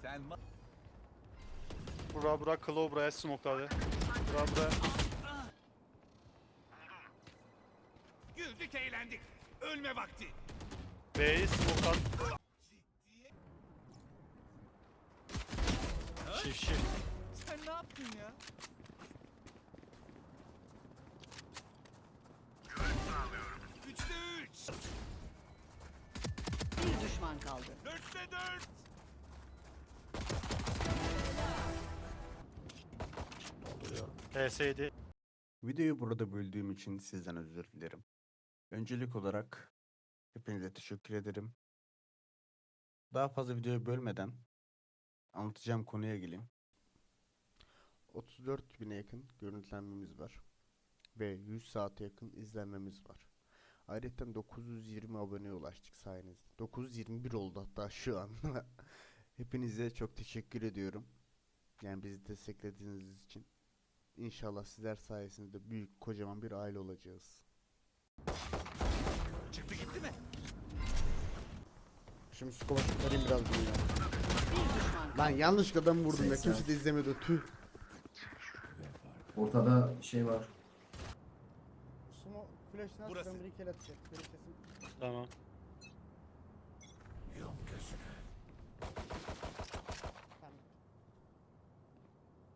Sen Bura bura Claw buraya smokladı. Bura bura. güldük eğlendik. Ölme vakti. B'yi smokladı. Shift shift. Sen ne yaptın ya? Üçte üç. Bir düşman kaldı. Dörtte dört. HS'ydi. Videoyu burada böldüğüm için sizden özür dilerim. Öncelik olarak hepinize teşekkür ederim. Daha fazla videoyu bölmeden anlatacağım konuya geleyim. 34 bine yakın görüntülenmemiz var. Ve 100 saate yakın izlenmemiz var. Ayrıca 920 aboneye ulaştık sayenizde. 921 oldu hatta şu an. Hepinize çok teşekkür ediyorum. Yani bizi desteklediğiniz için. İnşallah sizler sayesinde büyük kocaman bir aile olacağız. Çıktı gitti mi? Şimdi skopa çıkarayım biraz bunu ya. Lan yanlış adam vurdum ya. 80. Kimse de izlemiyordu. Tüh. Ortada şey var. Sumo flash'ını Burası. ben bir iki el atacak. Biri kesin. Tamam.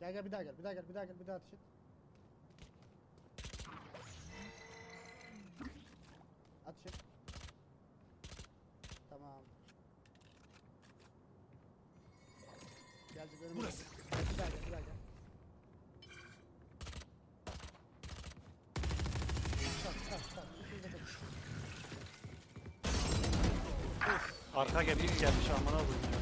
Gel gel bir daha gel. Bir daha gel. Bir daha gel. Bir daha ateş et. Ateş et. Tamam. Gelecek önüme. Burası. Gel, Bir daha gel. Bir daha gel. Tak tak tak. İkiniz de tak. Arka gelmiş gelmiş amına koyayım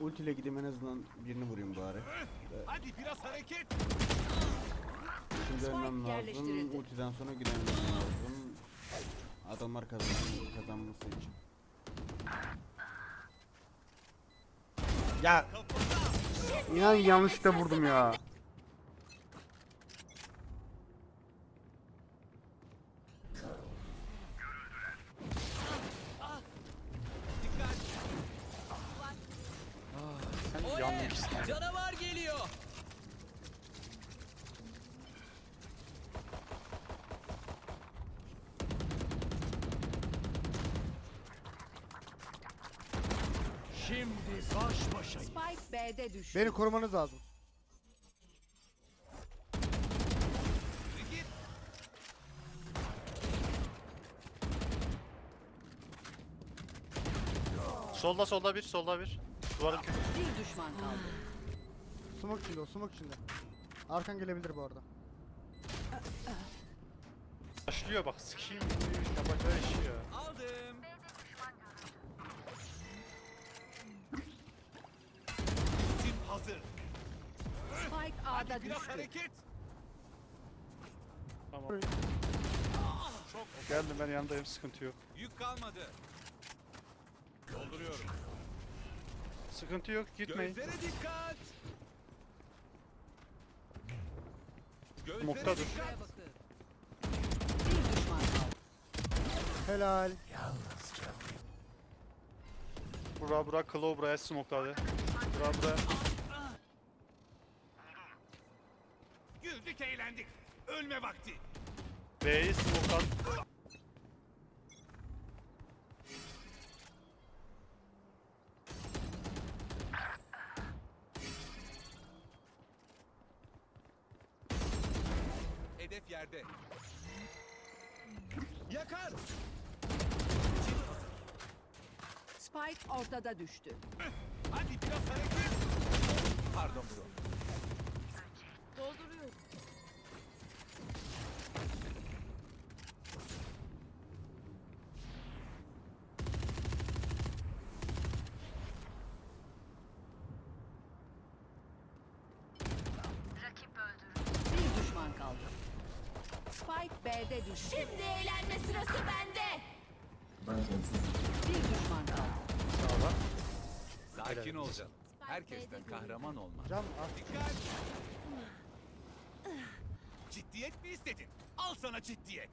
Ultiyle gideyim en azından birini vurayım bari. Hadi biraz hareket. Şimdi ölmem lazım. Ultiden sonra gidemem lazım. Adamlar kazanması, kazanması için. Ya inan yanlışlıkla vurdum ya. Dikkat. Sen yanmışsın. Canavar geliyor. Şimdi baş başayız. Spike B'de düştü. Beni korumanız lazım. Solda solda bir solda bir. Duvarın kötü. Bir düşman kaldı. Smoke içinde o, smoke içinde. Arkan gelebilir bu arada. Başlıyor bak sikiyim yapacağı işi ya. Aldım. Tim hazır. Spike Hadi A'da biraz düştü. hareket. Tamam. Geldim ben yanındayım sıkıntı yok. Yük kalmadı. Dolduruyorum. Sıkıntı yok gitmeyin. Gözlere dikkat. Gözlere Moktadır. dikkat. Bir düşman kaldı. Helal. Bura bura Claw buraya smokladı. Bura bura. Güldük eğlendik. Ölme vakti. B'yi smokladı. Yakar. Spike ortada düştü. Hadi biraz hareket. Pardon bro. Dolduruyorum. Bir düşman kaldı. Spike B'de düştü. Şimdi eğlenme sırası bende. Ben kolsuz. Bir düşman kaldı. Sağda. Sakin olacaksın. Herkesten kahraman olma. Can at. Dikkat. Ciddiyet mi istedin? Al sana ciddiyet.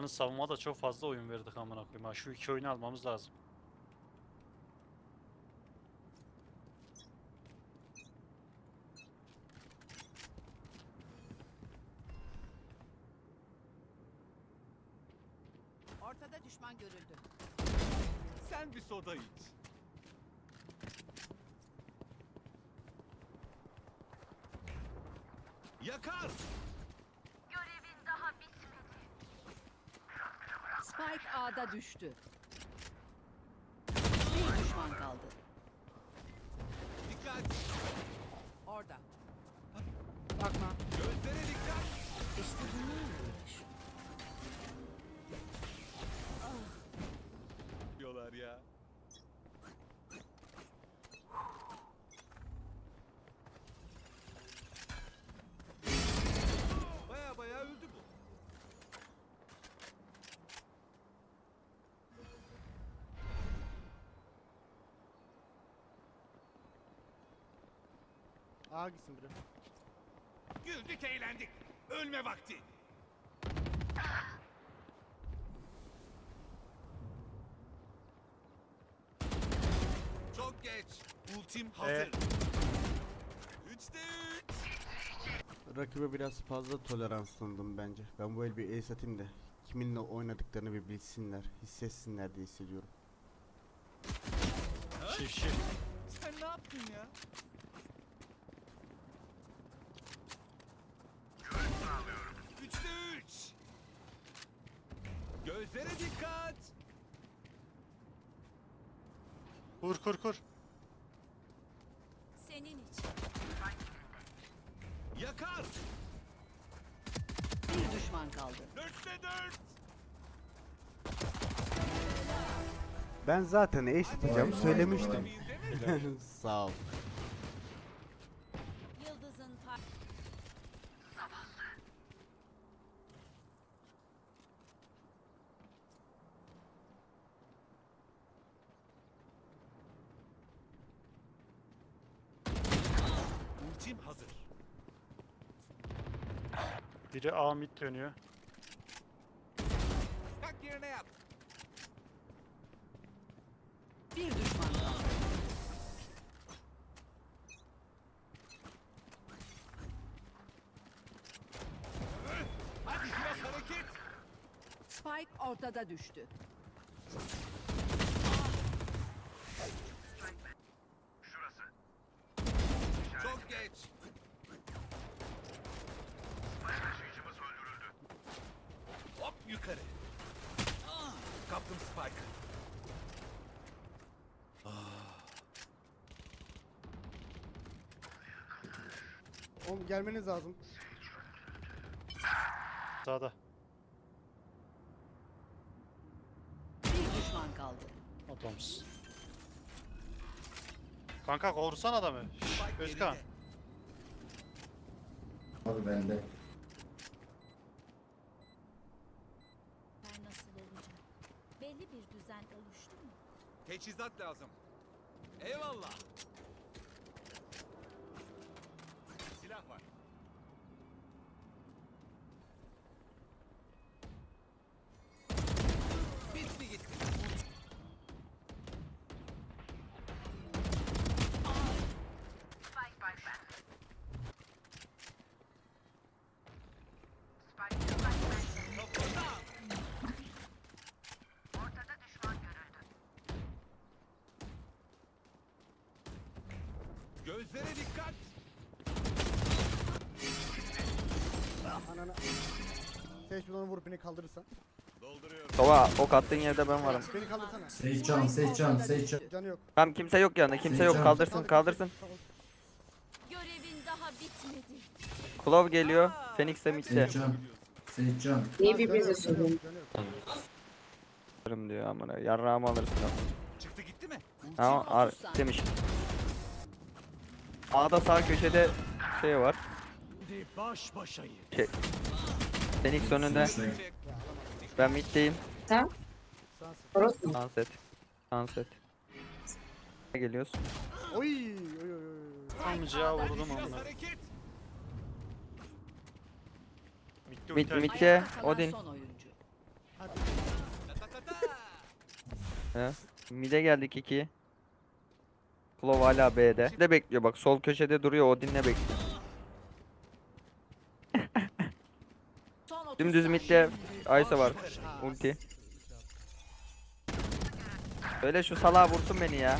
Yalnız savunmada çok fazla oyun verdik amına koyayım. Ha, şu iki oyunu almamız lazım. Ortada düşman görüldü. Sen bir soda iç. Yakar. Spike A'da düştü. Bir düşman kaldı. Dikkat. Orada. Bakma. Gözlere dikkat. İşte bunlarla uğraş. Ağa gitsin biri. Güldük eğlendik. Ölme vakti. Çok geç. Ultim hazır. Evet. Üçte üç. Rakibe biraz fazla toleranslıydım bence. Ben bu el bir ace atayım da kiminle oynadıklarını bir bilsinler, hissetsinler diye hissediyorum. Şif şif. Sen ne yaptın ya? Üçte üç. Gözlere dikkat. Kur kur kur. Senin için. Yakar. Bir düşman kaldı. Dörtte dört. Ben zaten Vay, söylemiştim. Sağ ol. Ultim hazır. Biri A mid dönüyor. Kalk yerine yat. Bir düşman kaldı. Hadi biraz hareket. Spike ortada düştü. Çok geç. Hop yukarı. Ah, Kaptım Spike. Oğlum gelmeniz lazım. Sağda. Bir düşman kaldı. Adamsın. Kanka korusana adamı. Şşş, Özkan. Abi bende. Ben nasıl olacak? Belli bir düzen oluştu mu? Teçhizat lazım. Eyvallah. Silah var. Bitti gitti. Gözlere dikkat. Anana. Seç bunu vurup beni kaldırırsan. Dolduruyorum. Baba ok attığın yerde ben varım. Beni kaldırsana. Seyitcan, Seyitcan, Seyitcan. Canı yok. Tamam kimse yok yanında kimse yok kaldırsın Kaldır, kaldırsın. kaldır. Görevin daha bitmedi. Klov geliyor. Phoenix de midde. Seyitcan. Seyitcan. Bir sorun. canı yok. Alırım diyor amına. Yarrağımı alırsın. Çıktı gitti mi? Tamam ar 30 saniye. demiş. A'da sağ köşede şey var. Şimdi baş başayız. Şey. Phoenix önünde. Şuraya. Ben middeyim. Sen? Toros mu? Sunset. Sunset. Geliyoruz. Oy oy oy oy. Amcağa vurdum Biraz amına. Bitti Mid ulti. mid Ayakta kalan Odin. son oyuncu. Mide geldik 2. Klov hala B'de. De bekliyor bak sol köşede duruyor Odin'le bekliyor. Son 30 Dümdüz midde Aysa var. Ulti. Söyle şu salağa vursun beni ya.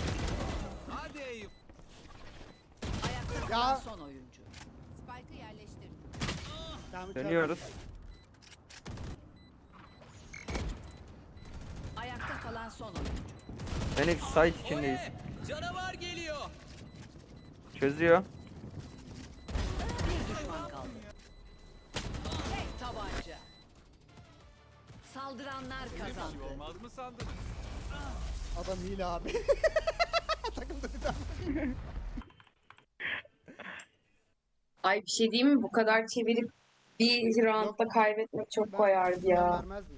Hadi Eyüp. Ayakta kalan son oyuncu. Spike'ı yerleştir. Dönüyoruz. Ayakta kalan son oyuncu. Phoenix site içindeyiz. Canavar geliyor. Çözüyor. Saldıranlar kazandı. Olmaz mı sandınız? Adam hile abi. Takıldı bir. Ay bir şey diyeyim mi? Bu kadar çevirip bir roundda kaybetmek çok koyardı ya. Vermez mi?